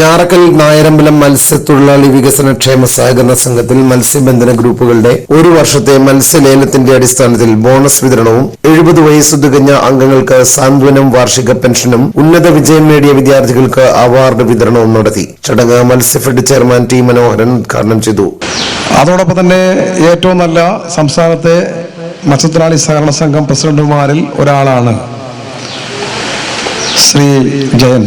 ഞാറക്കൽ നായരമ്പലം മത്സ്യത്തൊഴിലാളി വികസന ക്ഷേമ സഹകരണ സംഘത്തിൽ മത്സ്യബന്ധന ഗ്രൂപ്പുകളുടെ ഒരു വർഷത്തെ മത്സ്യലേലത്തിന്റെ അടിസ്ഥാനത്തിൽ ബോണസ് വിതരണവും എഴുപത് വയസ്സ് തികഞ്ഞ അംഗങ്ങൾക്ക് സാന്ത്വനം വാർഷിക പെൻഷനും ഉന്നത വിജയം നേടിയ വിദ്യാർത്ഥികൾക്ക് അവാർഡ് വിതരണവും നടത്തി. ചടങ്ങ് മത്സ്യഫെഡ് ചെയർമാൻ ടി മനോഹരൻ ഉദ്ഘാടനം ചെയ്തു. അതോടൊപ്പം തന്നെ ഏറ്റവും നല്ല സംസ്ഥാനത്തെ മത്സ്യത്തൊഴിലാളി സഹകരണ സംഘം പ്രസിഡന്റുമാരിൽ ഒരാളാണ് ശ്രീ ജയൻ.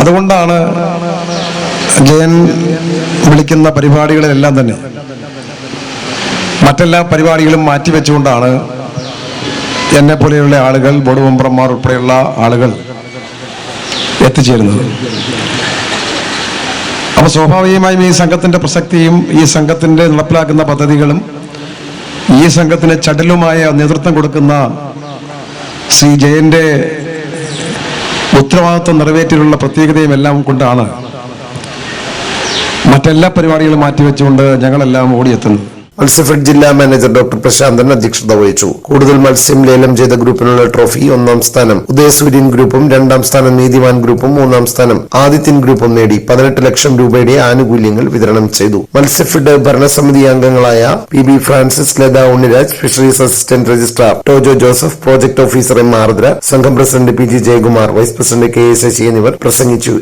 അതുകൊണ്ടാണ് ജയൻ വിളിക്കുന്ന പരിപാടികളിലെല്ലാം തന്നെ മറ്റെല്ലാ പരിപാടികളും മാറ്റിവെച്ചുകൊണ്ടാണ് എന്നെ പോലെയുള്ള ആളുകൾ ബോർഡ് മെമ്പർമാർ ഉൾപ്പെടെയുള്ള ആളുകൾ എത്തിച്ചേരുന്നത്. അപ്പോൾ സ്വാഭാവികമായും ഈ സംഘത്തിന്റെ പ്രസക്തിയും ഈ സംഘത്തിന്റെ നടപ്പിലാക്കുന്ന പദ്ധതികളും ഈ സംഘത്തിന് ചടലുമായ നേതൃത്വം കൊടുക്കുന്ന ശ്രീ ജയന്റെ ഉത്തരവാദിത്വം നിറവേറ്റിയുള്ള പ്രത്യേകതയും എല്ലാം കൊണ്ടാണ് മറ്റെല്ലാ പരിപാടികളും മാറ്റിവെച്ചുകൊണ്ട് ഞങ്ങളെല്ലാം ഓടിയെത്തുന്നത്. മത്സ്യഫെഡ് ജില്ലാ മാനേജർ ഡോക്ടർ പ്രശാന്തൻ അധ്യക്ഷത വഹിച്ചു. കൂടുതൽ മത്സ്യം ലേലം ചെയ്ത ഗ്രൂപ്പിനുള്ള ട്രോഫി ഒന്നാം സ്ഥാനം. ഉദയസൂര്യൻ ഗ്രൂപ്പും രണ്ടാം സ്ഥാനം നീതിവാൻ ഗ്രൂപ്പും മൂന്നാം സ്ഥാനം. ആദിത്യൻ ഗ്രൂപ്പും നേടി പതിനെട്ട് ലക്ഷം രൂപയുടെ ആനുകൂല്യങ്ങൾ വിതരണം ചെയ്തു. മത്സ്യഫെഡ് ഭരണസമിതി അംഗങ്ങളായ P B Francis Latha Unniraj fisheries assistant registrar Tojo Joseph project officer M Ardra സംഘം president P G Jayakumar vice president K A Sasi എന്നിവർ പ്രസംഗിച്ചു.